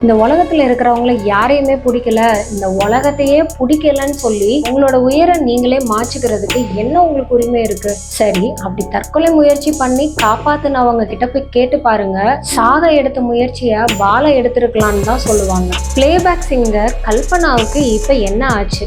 இந்த உலகத்துல இருக்கிறவங்கள யாரையுமே பிடிக்கல இந்த உலகத்தையே பிடிக்கலன்னு சொல்லி உங்களோட உயரை நீங்களே மாற்றிக்கிறதுக்கு என்ன உங்களுக்கு உரிமை இருக்கு? சரி அப்படி தற்கொலை முயற்சி பண்ணி காப்பாத்துனவங்க கிட்ட போய் கேட்டு பாருங்க. சாக எடுத்த முயற்சிய பால எடுத்திருக்கலாம்னு தான் சொல்லுவாங்க. பிளேபேக் சிங்கர் கல்பனாவுக்கு இப்ப என்ன ஆச்சு?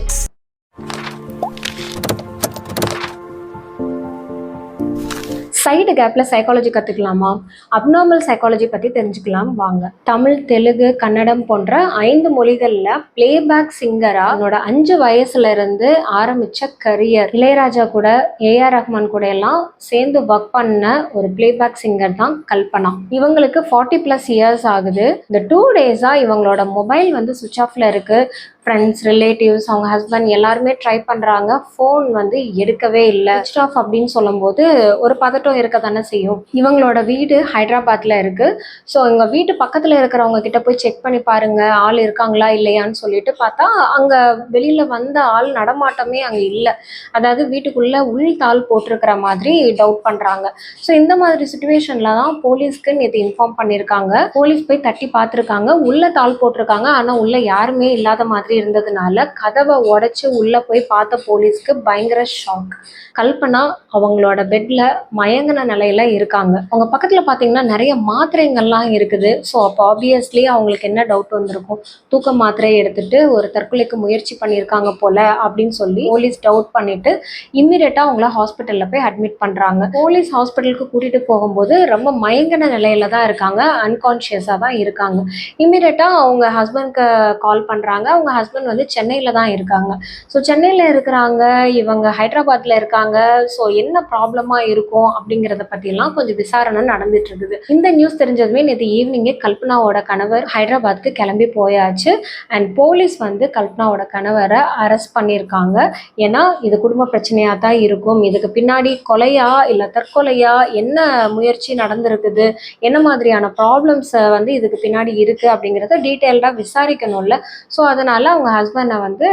சைடு கேப்பில் சைக்காலஜி கற்றுக்கலாமா அப்நார்மல் சைக்காலஜி பற்றி தெரிஞ்சுக்கலாம். வாங்க. தமிழ் தெலுங்கு கன்னடம் போன்ற ஐந்து மொழிகளில் பிளேபேக் சிங்கராக அவனோட அஞ்சு வயசுல இருந்து கரியர் இளையராஜா கூட ஏஆர் ரஹ்மான் கூட எல்லாம் சேர்ந்து ஒர்க் பண்ண ஒரு பிளேபேக் சிங்கர் தான் கல்பனா. இவங்களுக்கு ஃபார்ட்டி ப்ளஸ் இயர்ஸ் ஆகுது. இந்த டூ டேஸாக இவங்களோட மொபைல் வந்து சுவிச் ஆஃப்ல இருக்கு. ஃப்ரெண்ட்ஸ் ரிலேட்டிவ்ஸ் அவங்க ஹஸ்பண்ட் எல்லாருமே ட்ரை பண்ணுறாங்க ஃபோன் வந்து எடுக்கவே இல்லை. சுவிச் ஆஃப் அப்படின்னு சொல்லும்போது ஒரு பதட்டம் இருக்க தானே செய்யும். இவங்களோட வீடு ஹைதராபாத்தில் இருக்குது ஸோ எங்கள் வீட்டு பக்கத்தில் இருக்கிறவங்க கிட்ட போய் செக் பண்ணி பாருங்கள் ஆள் இருக்காங்களா இல்லையான்னு சொல்லிட்டு பார்த்தா அங்கே வெளியில் வந்த ஆள் நடமாட்டமே அங்கே இல்லை. அதாவது வீட்டுக்குள்ளே உள் தாள் போட்டிருக்கிற மாதிரி டவுட் பண்ணுறாங்க ஸோ இந்த மாதிரி சுச்சுவேஷனில் தான் போலீஸ்க்கு நேற்று இன்ஃபார்ம் பண்ணியிருக்காங்க. போலீஸ் போய் தட்டி பார்த்துருக்காங்க. உள்ளே தாள் போட்டிருக்காங்க. ஆனால் உள்ளே யாருமே இல்லாத மாதிரி இருந்ததுனால கதவை உடச்சி உள்ளே போய் பார்த்த போலீஸ்க்கு பயங்கர ஷாக் கல்பனா அவங்களோட பெட்டில் மயங்கின நிலையில இருக்காங்க. அவங்க பக்கத்தில் பார்த்தீங்கன்னா நிறைய மாத்திரைங்கள்லாம் இருக்குது. ஸோ அப்போ ஆப்வியஸ்லி அவங்களுக்கு என்ன டவுட் வந்திருக்கும்? தூக்க மாத்திரையை எடுத்துட்டு ஒரு தற்கொலைக்கு முயற்சி பண்ணியிருக்காங்க போல அப்படின்னு சொல்லி போலீஸ் டவுட் பண்ணிட்டு இம்மிடியட்டாக அவங்கள ஹாஸ்பிட்டலில் போய் அட்மிட் பண்ணுறாங்க போலீஸ் ஹாஸ்பிட்டலுக்கு கூட்டிகிட்டு போகும்போது ரொம்ப மயங்கின நிலையில தான் இருக்காங்க. அன்கான்ஷியஸாக தான் இருக்காங்க. இம்மிடியட்டாக அவங்க ஹஸ்பண்ட்க்கு கால் பண்ணுறாங்க அவங்க ஹஸ்பண்ட் வந்து சென்னையில் தான் இருக்காங்க. ஸோ சென்னையில் இருக்கிறாங்க இவங்க ஹைதராபாத்தில் இருக்காங்க. ஸோ என்ன ப்ராப்ளமாக இருக்கும் அப்படிங்கிறத பற்றிலாம் கொஞ்சம் விசாரணை நடந்துட்டு இருக்குது. இந்த நியூஸ் தெரிஞ்சதுமே நேற்று ஈவினிங்கே கல்பனாவோட கணவர் ஹைதராபாத்துக்கு கிளம்பி போயாச்சு. அண்ட் போலீஸ் வந்து கல்பனாவோட கணவரை அரெஸ்ட் பண்ணியிருக்காங்க. ஏன்னா இது குடும்ப பிரச்சனையாக தான் இருக்கும். இதுக்கு பின்னாடி கொலையா இல்லை தற்கொலையா என்ன முயற்சி நடந்திருக்குது? என்ன மாதிரியான ப்ராப்ளம்ஸை வந்து இதுக்கு பின்னாடி இருக்குது அப்படிங்கிறத டீட்டெயில்டாக விசாரிக்கணும்ல. ஸோ அதனால் அவங்க ஹஸ்பண்டை வந்து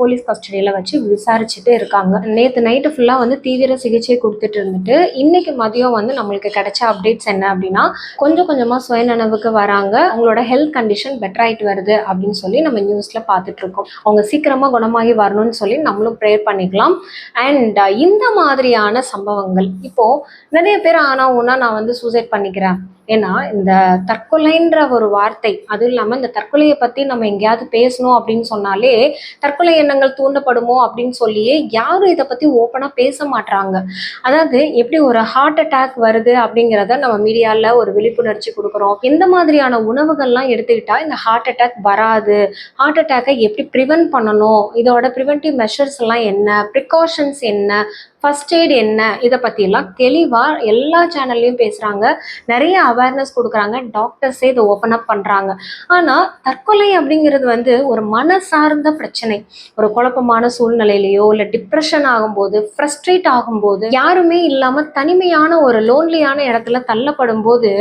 போலீஸ் கஸ்டடியில் வச்சு விசாரிச்சுட்டு இருக்காங்க. நேற்று நைட்டு ஃபுல்லாக வந்து தீவிர சிகிச்சை கொடுத்துட்டு இருந்துட்டு இன்னைக்கு மதியம் வந்து நம்மளுக்கு கிடைச்ச அப்டேட்ஸ் என்ன அப்படின்னா கொஞ்சம் கொஞ்சமாக சுயநனவுக்கு வராங்க. அவங்களோட ஹெல்த் கண்டிஷன் பெட்டர் ஆகிட்டு வருது அப்படின்னு சொல்லி நம்ம நியூஸில் பார்த்துட்டு இருக்கோம். அவங்க சீக்கிரமாக குணமாகி வரணும்னு சொல்லி நம்மளும் ப்ரேயர் பண்ணிக்கலாம். அண்ட் இந்த மாதிரியான சம்பவங்கள் இப்போது நிறைய பேர் ஆனா ஒன்றா நான் வந்து சூசைட் பண்ணிக்கிறேன். ஏன்னா இந்த தற்கொலைன்ற ஒரு வார்த்தை அதுவும் இல்லாமல் இந்த தற்கொலையை பற்றி நம்ம எங்கேயாவது பேசணும் அப்படின்னு சொன்னாலே தற்கொலை எண்ணங்கள் தூண்டப்படுமோ? அப்படின்னு சொல்லியே யாரும் இதை பற்றி ஓப்பனாக பேச மாட்டாங்க அதாவது எப்படி ஒரு ஹார்ட் அட்டாக் வருது அப்படிங்கிறத நம்ம மீடியாவில் ஒரு விழிப்புணர்ச்சி கொடுக்குறோம். எந்த மாதிரியான உணவுகள்லாம் எடுத்துக்கிட்டா இந்த ஹார்ட் அட்டாக் வராது. ஹார்ட் அட்டாக்கை எப்படி ப்ரிவென்ட் பண்ணணும்? இதோட ப்ரிவென்டிவ் மெஷர்ஸ் எல்லாம் என்ன? ப்ரிகாஷன்ஸ் என்ன? ஃபர்ஸ்ட் எய்ட் என்ன? இதை பற்றிலாம் தெளிவாக எல்லா சேனல்லையும் பேசுகிறாங்க நிறைய அவேர்னஸ் கொடுக்குறாங்க. டாக்டர்ஸே இதை ஓப்பன் அப் பண்ணுறாங்க ஆனால் தற்கொலை அப்படிங்கிறது வந்து ஒரு மன சார்ந்த பிரச்சனை. ஒரு குழப்பமான சூழ்நிலையிலையோ இல்லை டிப்ரெஷன் ஆகும்போது ஃப்ரஸ்ட்ரேட் ஆகும்போது யாருமே இல்லாமல் தனிமையான ஒரு லோன்லியான இடத்துல தள்ளப்படும் போது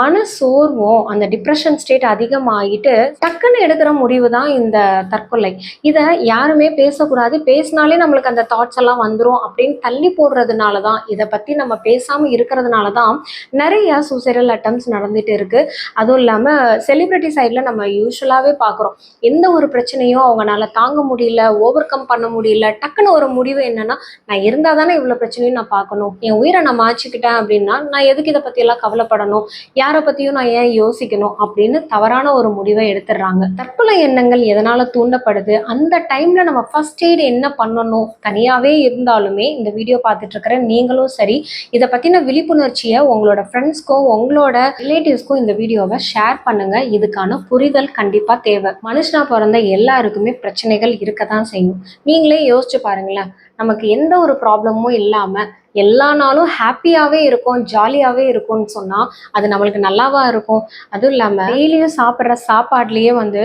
மன சோர்வும் அந்த டிப்ரெஷன் ஸ்டேட் அதிகமாகிட்டு டக்குன்னு எடுக்கிற முடிவு தான் இந்த தற்கொலை. இதை யாருமே பேசக்கூடாது. பேசினாலே நம்மளுக்கு அந்த தாட்ஸ் எல்லாம் வந்துடும் அப்படின்னு தள்ளி போடுறதுனால தான் இதை பற்றி நம்ம பேசாமல் இருக்கிறதுனால தான் நிறைய சூசைடல் அட்டம்ஸ் நடந்துட்டு இருக்கு. அதுவும் இல்லாமல் செலிப்ரிட்டி சைடில் நம்ம யூஸ்வலாகவே பார்க்குறோம். எந்த ஒரு பிரச்சனையும் அவங்களால தாங்க முடியல ஓவர் கம் பண்ண முடியல டக்குன்னு ஒரு முடிவு என்னன்னா நான் இருந்தால் தானே இவ்வளோ பிரச்சனையும் நான் பார்க்கணும். என் உயிரை நான் மாச்சிக்கிட்டேன் அப்படின்னா நான் எதுக்கு இதை பற்றியெல்லாம் கவலைப்படணும்? யாரை பற்றியும் நான் ஏன் யோசிக்கணும்? அப்படின்னு தவறான ஒரு முடிவை எடுத்துடுறாங்க. தற்கொலை எண்ணங்கள் எதனால் தூண்டப்படுது? அந்த டைமில் நம்ம ஃபர்ஸ்ட் எய்ட் என்ன பண்ணணும்? தனியாகவே இருந்தாலுமே இந்த வீடியோ பார்த்துட்டு இருக்கிற நீங்களும் சரி இதை பற்றின விழிப்புணர்ச்சியை உங்களோட ஃப்ரெண்ட்ஸ்க்கும் உங்களோட ரிலேட்டிவ்ஸ்க்கும் இந்த வீடியோவை ஷேர் பண்ணுங்க. இதுக்கான புரிதல் கண்டிப்பாக தேவை. மனுஷனா பிறந்த எல்லாருக்குமே பிரச்சனைகள் இருக்க தான் செய்யும். நீங்களே யோசிச்சு பாருங்களேன் நமக்கு எந்த ஒரு ப்ராப்ளமும் இல்லாமல் எல்லா நாளும் ஹாப்பியாகவே இருக்கும் ஜாலியாகவே இருக்கும்னு சொன்னால் அது நம்மளுக்கு நல்லாவா இருக்கும்? அதுவும் இல்லாமல் டெய்லியும் சாப்பிட்ற சாப்பாட்லேயே வந்து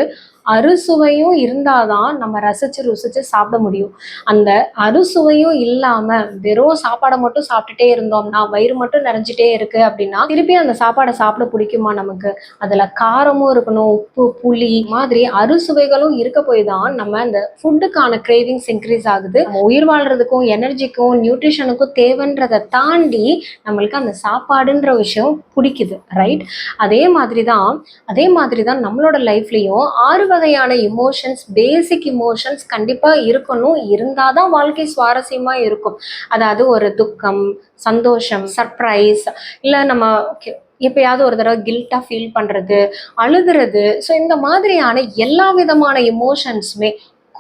அறுசுவையும் இருந்தாதான் நம்ம ரசிச்சு ருசிச்சு சாப்பிட முடியும். அந்த அறுசுவையும் இல்லாம வெறும் சாப்பாடை மட்டும் சாப்பிட்டுட்டே இருந்தோம்னா வயிறு மட்டும் நிறைஞ்சிட்டே இருக்கு அப்படின்னா திருப்பி அந்த சாப்பாடை சாப்பிட பிடிக்குமா நமக்கு? அதுல காரமும் இருக்கணும் உப்பு புளி மாதிரி அறுசுவைகளும் இருக்க போய் தான் நம்ம அந்த ஃபுட்டுக்கான கிரேவிங்ஸ் இன்க்ரீஸ் ஆகுது. நம்ம உயிர் வாழ்றதுக்கும் எனர்ஜிக்கும் நியூட்ரிஷனுக்கும் தேவைன்றதை தாண்டி நம்மளுக்கு அந்த சாப்பாடுன்ற விஷயம் பிடிக்குது ரைட் அதே மாதிரி தான் அதே மாதிரி தான் நம்மளோட லைஃப்லேயும் ஆறு வகையான இமோஷன்ஸ் பேசிக் இமோஷன்ஸ் கண்டிப்பாக இருக்கணும். இருந்தால் தான் வாழ்க்கை சுவாரஸ்யமாக இருக்கும். அதாவது ஒரு துக்கம் சந்தோஷம் சர்ப்ரைஸ் இல்லை நம்ம எப்பயாவது ஒரு தடவை கில்ட்டாக ஃபீல் பண்ணுறது அழுகிறது. ஸோ இந்த மாதிரியான எல்லா விதமான இமோஷன்ஸுமே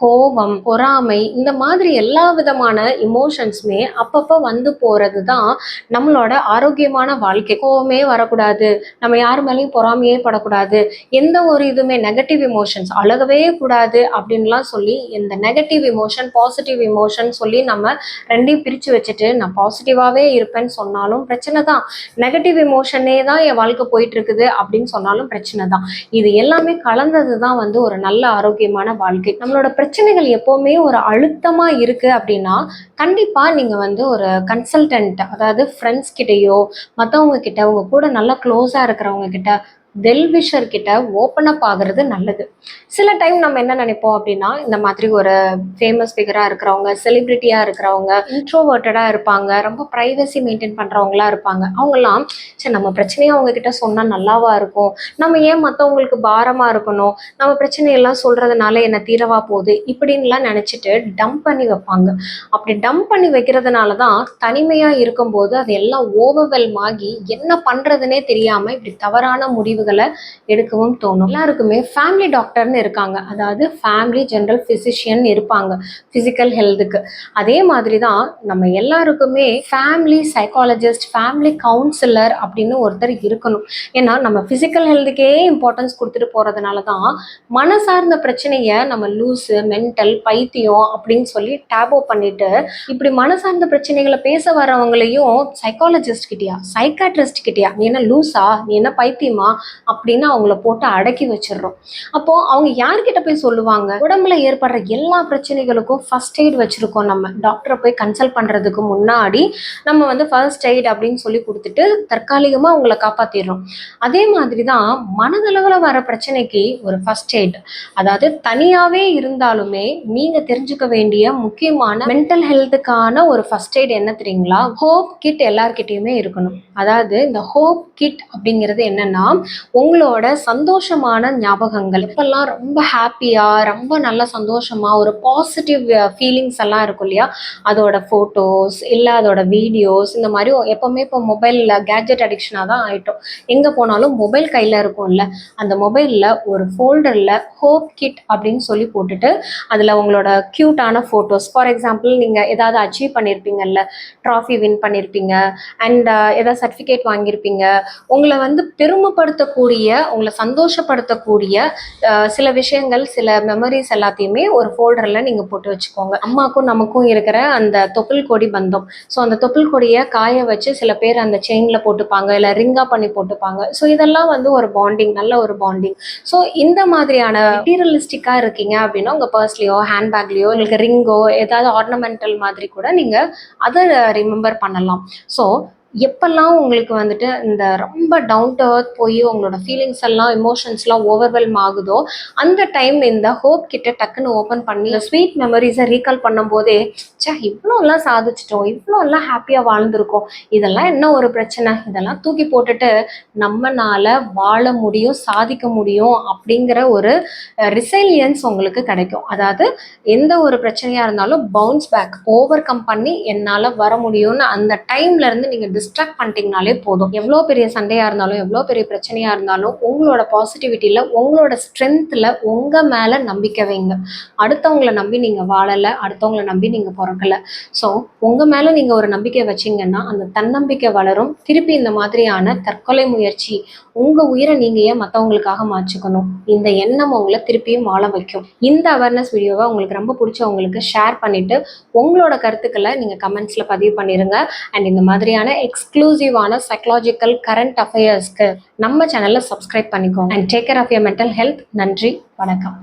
கோபம் பொறாமை இந்த மாதிரி எல்லா விதமான இமோஷன்ஸுமே அப்பப்போ வந்து போகிறது தான் நம்மளோட ஆரோக்கியமான வாழ்க்கை. கோவமே வரக்கூடாது. நம்ம யார் மேலேயும் பொறாமையே படக்கூடாது. எந்த ஒரு இதுவுமே நெகட்டிவ் இமோஷன்ஸ் அழகவே கூடாது அப்படின்லாம் சொல்லி இந்த நெகட்டிவ் இமோஷன் பாசிட்டிவ் இமோஷன் சொல்லி நம்ம ரெண்டையும் பிரித்து வச்சுட்டு நான் பாசிட்டிவாகவே இருப்பேன்னு சொன்னாலும் பிரச்சனை தான் நெகட்டிவ் இமோஷனே தான் என் வாழ்க்கை போயிட்டுருக்குது அப்படின்னு சொன்னாலும் பிரச்சனை தான் இது எல்லாமே கலந்தது தான் வந்து ஒரு நல்ல ஆரோக்கியமான வாழ்க்கை. நம்மளோட பிரச்சனைகள் எப்போவுமே ஒரு அழுத்தமா இருக்கு அப்படின்னா கண்டிப்பா நீங்க வந்து ஒரு கன்சல்டன்ட் அதாவது ஃப்ரெண்ட்ஸ் கிட்டேயோ மற்றவங்க கிட்ட உங்க கூட நல்லா க்ளோஸா இருக்கிறவங்க கிட்ட வெல்விஷர் கிட்ட ஓப்பன் அப் ஆகுறது நல்லது. சில டைம் நம்ம என்ன நினைப்போம் அப்படின்னா இந்த மாதிரி ஒரு ஃபேமஸ் ஃபிகராக இருக்கிறவங்க செலிப்ரிட்டியாக இருக்கிறவங்க இன்ட்ரோவர்ட்டடாக இருப்பாங்க ரொம்ப ப்ரைவசி மெயின்டைன் பண்ணுறவங்களா இருப்பாங்க. அவங்கெல்லாம் சரி நம்ம பிரச்சனையை அவங்கக்கிட்ட சொன்னால் நல்லாவா இருக்கும்? நம்ம ஏன் மற்றவங்களுக்கு பாரமாக இருக்கணும்? நம்ம பிரச்சனையெல்லாம் சொல்கிறதுனால என்ன தீரவா போகுது? இப்படின்லாம் நினச்சிட்டு டம்ப் பண்ணி வைப்பாங்க. அப்படி டம்ப் பண்ணி வைக்கிறதுனால தான் தனிமையாக இருக்கும்போது அது எல்லாம் ஓவர்வெல்ம் ஆகி என்ன பண்ணுறதுனே தெரியாமல் இப்படி தவறான முடிவு முடிவுகளை எடுக்கவும் தோணும். எல்லாருக்குமே ஃபேமிலி டாக்டர்னு இருக்காங்க. அதாவது ஃபேமிலி ஜென்ரல் ஃபிசிஷியன் இருப்பாங்க ஃபிசிக்கல் ஹெல்த்துக்கு அதே மாதிரி தான் நம்ம எல்லாருக்குமே ஃபேமிலி சைக்காலஜிஸ்ட் ஃபேமிலி கவுன்சிலர் அப்படின்னு ஒருத்தர் இருக்கணும். ஏன்னா நம்ம ஃபிசிக்கல் ஹெல்த்துக்கே இம்பார்ட்டன்ஸ் கொடுத்துட்டு போகிறதுனால தான் மனசார்ந்த பிரச்சனையை நம்ம லூஸு மென்டல் பைத்தியம் அப்படின்னு சொல்லி டேபோ பண்ணிட்டு இப்படி மனசார்ந்த பிரச்சனைகளை பேச வரவங்களையும் சைக்காலஜிஸ்ட் கிட்டேயா சைக்காட்ரிஸ்ட் கிட்டயா நீ என்ன லூஸா நீ என்ன பைத்தியமா? அப்படின்னு அவங்கள போட்டு அடக்கி வச்சிடுறோம். அப்போ அவங்க யார்கிட்ட போய் சொல்லுவாங்க? உடம்புல ஏற்படுற எல்லா பிரச்சனைகளுக்கும் ஃபர்ஸ்ட் எய்ட் வச்சிருக்கோம் நம்ம. டாக்டரை போய் கன்சல்ட் பண்றதுக்கு முன்னாடி நம்ம வந்து ஃபர்ஸ்ட் எய்ட் அப்படின்னு சொல்லி கொடுத்துட்டு தற்காலிகமா அவங்கள காப்பாத்திடுறோம். அதே மாதிரி தான் மனதளவுல வர பிரச்சனைக்கு ஒரு ஃபர்ஸ்ட் எய்ட் அதாவது தனியாவே இருந்தாலுமே நீங்க தெரிஞ்சுக்க வேண்டிய முக்கியமான மென்டல் ஹெல்த்துக்கான ஒரு ஃபர்ஸ்ட் எய்ட் என்ன தெரியுங்களா? ஹோப் கிட் எல்லார்கிட்டயுமே இருக்கணும். அதாவது இந்த ஹோப் கிட் அப்படிங்கிறது என்னன்னா உங்களோட சந்தோஷமான ஞாபகங்கள். இப்பெல்லாம் ரொம்ப ஹாப்பியா ரொம்ப நல்ல சந்தோஷமா ஒரு பாசிட்டிவ் ஃபீலிங்ஸ் எல்லாம் இருக்கும் இல்லையா? அதோட ஃபோட்டோஸ் இல்லை அதோட வீடியோஸ் இந்த மாதிரி எப்பவுமே இப்போ மொபைலில் கேட்ஜெட் அடிக்ஷனாக தான் ஆகிட்டோம் எங்கே போனாலும் மொபைல் கையில் இருக்கும்ல. அந்த மொபைலில் ஒரு ஃபோல்டரில் ஹோப் கிட் அப்படின்னு சொல்லி போட்டுட்டு அதில் உங்களோட க்யூட்டான ஃபோட்டோஸ் ஃபார் எக்ஸாம்பிள் நீங்கள் ஏதாவது அச்சீவ் பண்ணியிருப்பீங்கல்ல ட்ராஃபி வின் பண்ணியிருப்பீங்க அண்ட் ஏதாவது சர்டிஃபிகேட் வாங்கியிருப்பீங்க உங்களை வந்து பெருமைப்படுத்த கொடுக்கக்கூடிய உங்களை சந்தோஷப்படுத்தக்கூடிய சில விஷயங்கள் சில மெமரிஸ் எல்லாத்தையுமே ஒரு ஃபோல்டரில் நீங்கள் போட்டு வச்சுக்கோங்க. அம்மாக்கும் நமக்கும் இருக்கிற அந்த தொப்புள் கொடி பந்தம். ஸோ அந்த தொப்புள் கொடியை காய வச்சு சில பேர் அந்த செயினில் போட்டுப்பாங்க இல்லை ரிங்காக பண்ணி போட்டுப்பாங்க. ஸோ இதெல்லாம் வந்து ஒரு பாண்டிங் நல்ல ஒரு பாண்டிங் ஸோ இந்த மாதிரியான மெட்டீரியலிஸ்டிக்காக இருக்கீங்க அப்படின்னா உங்கள் பர்ஸ்லேயோ ஹேண்ட்பேக்லேயோ உங்களுக்கு ரிங்கோ ஏதாவது ஆர்னமெண்டல் மாதிரி கூட நீங்கள் அதை ரிமெம்பர் பண்ணலாம். ஸோ எப்பெல்லாம் உங்களுக்கு வந்துட்டு இந்த ரொம்ப டவுன் டு அர்த் போய் உங்களோட ஃபீலிங்ஸ் எல்லாம் எமோஷன்ஸ்லாம் ஓவர்வெல்ம் ஆகுதோ அந்த டைம் இந்த ஹோப் கிட்ட டக்குன்னு ஓப்பன் பண்ணி இந்த ஸ்வீட் மெமரிஸை ரீகால் பண்ணும்போதே சே இவ்வளோலாம் சாதிச்சிட்டோம் இவ்வளோலாம் ஹாப்பியாக வாழ்ந்திருக்கோம். இதெல்லாம் என்ன ஒரு பிரச்சனை? இதெல்லாம் தூக்கி போட்டுட்டு நம்மனால வாழ முடியும் சாதிக்க முடியும் அப்படிங்கிற ஒரு ரிசைலியன்ஸ் உங்களுக்கு கிடைக்கும். அதாவது எந்த ஒரு பிரச்சனையாக இருந்தாலும் பவுன்ஸ் பேக் ஓவர் கம் பண்ணி என்னால் வர முடியும்னு அந்த டைம்லேருந்து நீங்கள் டிஸ்ட்ராக்ட் பண்ணிட்டீங்கனாலே போதும். எவ்வளோ பெரிய சண்டையாக இருந்தாலும் எவ்வளோ பெரிய பிரச்சனையாக இருந்தாலும் உங்களோட பாசிட்டிவிட்டியில் உங்களோட ஸ்ட்ரென்த்தில் உங்கள் மேலே நம்பிக்கை வைங்க. அடுத்தவங்களை நம்பி நீங்கள் வாழலை அடுத்தவங்களை நம்பி நீங்கள் பிறக்கல. ஸோ உங்கள் மேலே நீங்கள் ஒரு நம்பிக்கை வச்சிங்கன்னா அந்த தன்னம்பிக்கை வளரும். திருப்பி இந்த மாதிரியான தற்கொலை முயற்சி உங்கள் உயிரை நீங்கள் ஏன் மற்றவங்களுக்காக மாற்றிக்கணும்? இந்த எண்ணம் உங்களை திருப்பியும் வாழ வைக்கும். இந்த அவேர்னஸ் வீடியோவை உங்களுக்கு ரொம்ப பிடிச்சவங்களுக்கு ஷேர் பண்ணிவிட்டு உங்களோட கருத்துக்களை நீங்கள் கமெண்ட்ஸில் பதிவு பண்ணிடுங்க அண்ட் இந்த மாதிரியான எக்ஸ்க்ளூசிவான சைக்கலாஜிக்கல் கரண்ட் அஃபேர்ஸ்க்கு நம்ம சேனலை சப்ஸ்கிரைப் பண்ணிக்கோங்க. And take care of your mental health நன்றி வணக்கம்.